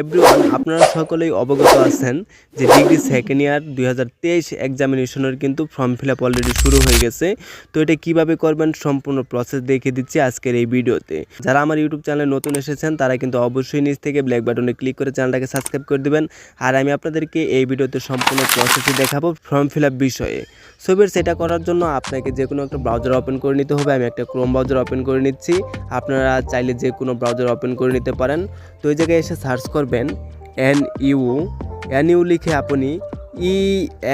Everyone আপনারা সকলেই অবগত আছেন যে ডিগ্রি সেকেন্ড ইয়ার দুই হাজার তেইশ এক্সামিনেশনের কিন্তু ফর্ম ফিল আপ অলরেডি শুরু হয়ে গেছে। তো এটা কীভাবে করবেন সম্পূর্ণ প্রসেস দেখিয়ে দিচ্ছি আজকের এই ভিডিওতে। যারা আমার ইউটিউব চ্যানেলে নতুন এসেছেন, তারা কিন্তু অবশ্যই নিচ থেকে ব্ল্যাক বাটনে ক্লিক করে চ্যানেলটাকে সাবস্ক্রাইব করে দিবেন। আর আমি আপনাদেরকে এই ভিডিওতে সম্পূর্ণ প্রসেসই দেখাবো ফর্ম ফিল আপ বিষয়ে। ছবির সেটা করার জন্য আপনাকে যে কোনো একটা ব্রাউজার ওপেন করে নিতে হবে। আমি একটা ক্রোম ব্রাউজার ওপেন করে নিচ্ছি। আপনারা চাইলে যে কোনো ব্রাউজার ওপেন করে নিতে পারেন। তো ওই জায়গায় এসে search N U N U লিখে আপনি ই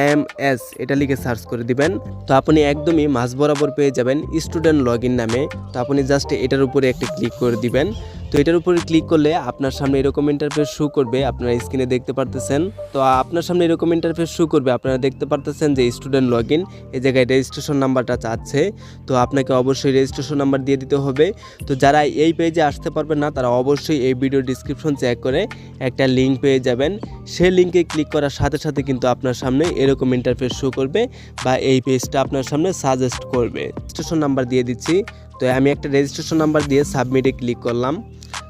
এম এস এটা লিখে সার্চ করে দিবেন। তো আপনি একদমই মাঝ বরাবর পেয়ে যাবেন স্টুডেন্ট লগ ইন নামে। তো আপনি জাস্ট এটার উপরে একটি ক্লিক করে দিবেন। তো এটার উপরে ক্লিক করলে আপনার সামনে এরকম ইন্টারফেস শো করবে, আপনারা স্ক্রিনে দেখতে পারতেছেন। তো আপনার সামনে এরকম ইন্টারফেস শো করবে, আপনারা দেখতে পারতেছেন যে স্টুডেন্ট লগ ইন এই জায়গায় রেজিস্ট্রেশন নাম্বারটা চাচ্ছে। তো আপনাকে অবশ্যই রেজিস্ট্রেশন নাম্বার দিয়ে দিতে হবে। তো যারা এই পেজে আসতে পারবেন না, তারা অবশ্যই এই ভিডিও ডিসক্রিপশন চেক করে একটা লিঙ্ক পেয়ে যাবেন। সেই লিঙ্কে ক্লিক করার সাথে সাথে কিন্তু আপনার সামনে এরকম ইন্টারফেস শো করবে বা এই পেজটা আপনার সামনে সাজেস্ট করবে। রেজিস্ট্রেশন নাম্বার দিয়ে দিচ্ছি। তো আমি একটা রেজিস্ট্রেশন নাম্বার দিয়ে সাবমিটে ক্লিক করলাম।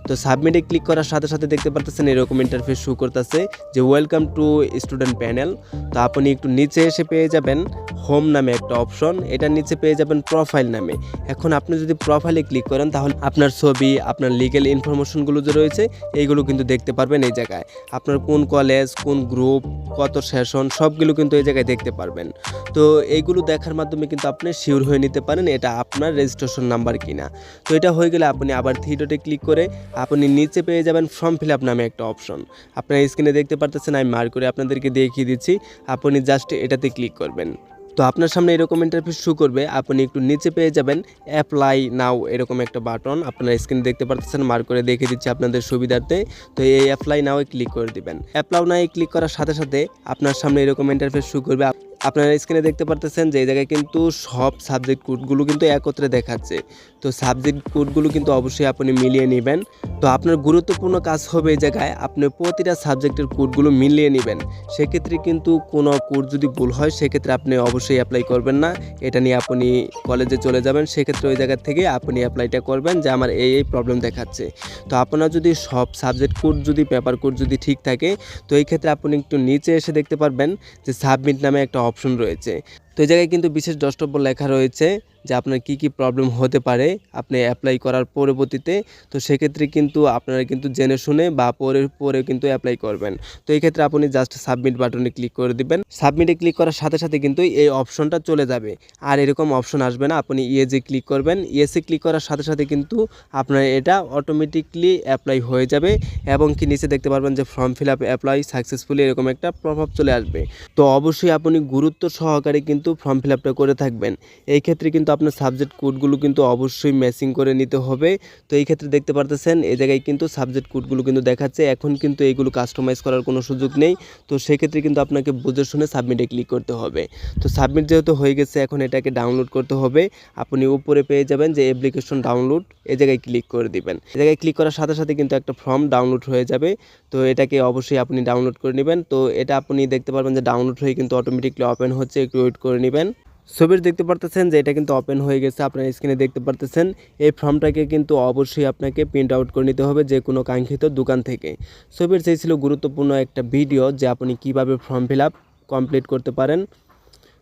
তো সাবমিটে ক্লিক করার সাথে সাথে দেখতে পারতেছেন এরকম ইন্টারফেস শো করতেছে যে ওয়েলকাম টু স্টুডেন্ট প্যানেল তো আপনি একটু নিচে এসে পেয়ে যাবেন। হোম নামে একটা অপশন এটার নিচে পেয়ে যাবেন প্রোফাইল নামে। এখন আপনি যদি প্রোফাইলে ক্লিক করেন, তাহলে আপনার ছবি, আপনার লিগেল ইনফরমেশনগুলো যে রয়েছে, এইগুলো কিন্তু দেখতে পারবেন এই জায়গায়। আপনার কোন কলেজ কোন গ্রুপ কত সেশন সবগুলো কিন্তু এই জায়গায় দেখতে পারবেন। তো এইগুলো দেখার মাধ্যমে কিন্তু আপনি শিওর হয়ে নিতে পারেন এটা আপনার রেজিস্ট্রেশন নাম্বার কিনা। তো এটা হয়ে গেলে আপনি আবার ডটে ক্লিক করে আপনি নিচে পেয়ে যাবেন ফর্ম ফিল আপ নামে একটা অপশন আপনার স্ক্রিনে দেখতে পারতেছেন, আমি মার করে আপনাদেরকে দেখিয়ে দিচ্ছি, আপনি জাস্ট এটাতে ক্লিক করবেন। তো আপনার সামনে এরকম ইন্টারফেস শু করবে, আপনি একটু নিচে পেয়ে যাবেন অ্যাপ্লাই নাও এরকম একটা বাটন আপনার স্ক্রিনে দেখতে পারতেছেন মার করে দেখে দিচ্ছি আপনাদের সুবিধার্থে, তো এই অ্যাপ্লাই নাও ক্লিক করে দিবেন। অ্যাপ্লাই নাও ক্লিক করার সাথে সাথে আপনার সামনে এরকম ইন্টারফেস শু করবে আপনারা স্ক্রিনে দেখতে পারতেছেন যে এই জায়গায় কিন্তু সব সাবজেক্ট কোডগুলো কিন্তু একত্রে দেখাচ্ছে। তো সাবজেক্ট কোডগুলো কিন্তু অবশ্যই আপনি মিলিয়ে নেবেন। তো আপনার গুরুত্বপূর্ণ কাজ হবে এই জায়গায় আপনি প্রতিটা সাবজেক্টের কোডগুলো মিলিয়ে নেবেন। সেক্ষেত্রে কিন্তু কোনো কোড যদি ভুল হয়, সেক্ষেত্রে আপনি অবশ্যই অ্যাপ্লাই করবেন না। এটা নিয়ে আপনি কলেজে চলে যাবেন। সেক্ষেত্রে ওই জায়গা থেকে আপনি অ্যাপ্লাইটা করবেন যে আমার এই এই প্রবলেম দেখাচ্ছে। তো আপনার যদি সব সাবজেক্ট কোড যদি পেপার কোড যদি ঠিক থাকে, তো এই ক্ষেত্রে আপনি একটু নিচে এসে দেখতে পারবেন যে সাবমিট নামে একটা অপশন রয়েছে। তো এই জায়গায় কিন্তু বিশেষ দ্রষ্টব্য লেখা রয়েছে যে আপনার কি কি প্রবলেম হতে পারে, আপনি অ্যাপ্লাই করার পরবর্তীতে। তো সেক্ষেত্রে কিন্তু আপনারা কিন্তু জেনে শুনে বা পরে পরে কিন্তু অ্যাপ্লাই করবেন। তো এই ক্ষেত্রে আপনি জাস্ট সাবমিট বাটনে ক্লিক করে দিবেন। সাবমিটে ক্লিক করার সাথে সাথে কিন্তু এই অপশনটা চলে যাবে। আর এরকম অপশন আসবে না, আপনি ইয়েজে ক্লিক করবেন। ইয়েসে ক্লিক করার সাথে সাথে কিন্তু আপনার এটা অটোমেটিকলি অ্যাপ্লাই হয়ে যাবে এবং কি নিচে দেখতে পারবেন যে form fill up apply successfully এরকম একটা প্রভাব চলে আসবে। তো অবশ্যই আপনি গুরুত্ব সহকারে কিন্তু ফর্ম ফিল আপটা করে থাকবেন। এই ক্ষেত্রে কিন্তু আপনার সাবজেক্ট কোডগুলো কিন্তু অবশ্যই ম্যাচিং করে নিতে হবে। তো এই ক্ষেত্রে দেখতে পারতেছেন, এই জায়গায় কিন্তু সাবজেক্ট কোডগুলো কিন্তু দেখাচ্ছে। এখন কিন্তু এইগুলো কাস্টমাইজ করার কোনো সুযোগ নেই। তো সেক্ষেত্রে কিন্তু আপনাকে বুঝে শুনে সাবমিটে ক্লিক করতে হবে। তো সাবমিট যেহেতু হয়ে গেছে, এখন এটাকে ডাউনলোড করতে হবে। আপনি উপরে পেয়ে যাবেন যে অ্যাপ্লিকেশন ডাউনলোড এ জায়গায় ক্লিক করে দিবেন। এ জায়গায় ক্লিক করার সাথে সাথে কিন্তু একটা ফর্ম ডাউনলোড হয়ে যাবে। তো এটাকে অবশ্যই আপনি ডাউনলোড করে নেবেন। তো এটা আপনি দেখতে পারবেন যে ডাউনলোড হয়ে কিন্তু অটোমেটিকলি ওপেন হচ্ছে, একটু ওয়েট করে নেবেন। ছবির দেখতে পারতেছেন যে এটা কিন্তু ওপেন হয়ে গেছে, আপনার স্ক্রিনে দেখতে পারতেছেন। এই ফর্মটাকে কিন্তু অবশ্যই আপনাকে প্রিন্ট আউট করে নিতে হবে যে কোনো কাঙ্ক্ষিত দোকান থেকে। ছবির সেই ছিল গুরুত্বপূর্ণ একটা ভিডিও যে আপনি কীভাবে ফর্ম ফিল কমপ্লিট করতে পারেন।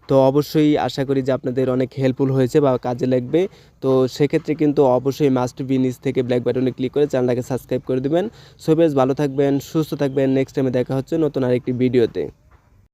তো অবশ্যই আশা করি যে আপনাদের অনেক হেল্পফুল হয়েছে বা কাজে লাগবে। তো সেক্ষেত্রে কিন্তু অবশ্যই মাস্ট বি নিচ থেকে ব্ল্যাক বাটনে ক্লিক করে চ্যানেলটাকে সাবস্ক্রাইব করে দেবেন। সো বেশ ভালো থাকবেন, সুস্থ থাকবেন। নেক্সট টাইমে দেখা হচ্ছে নতুন আরেকটি ভিডিওতে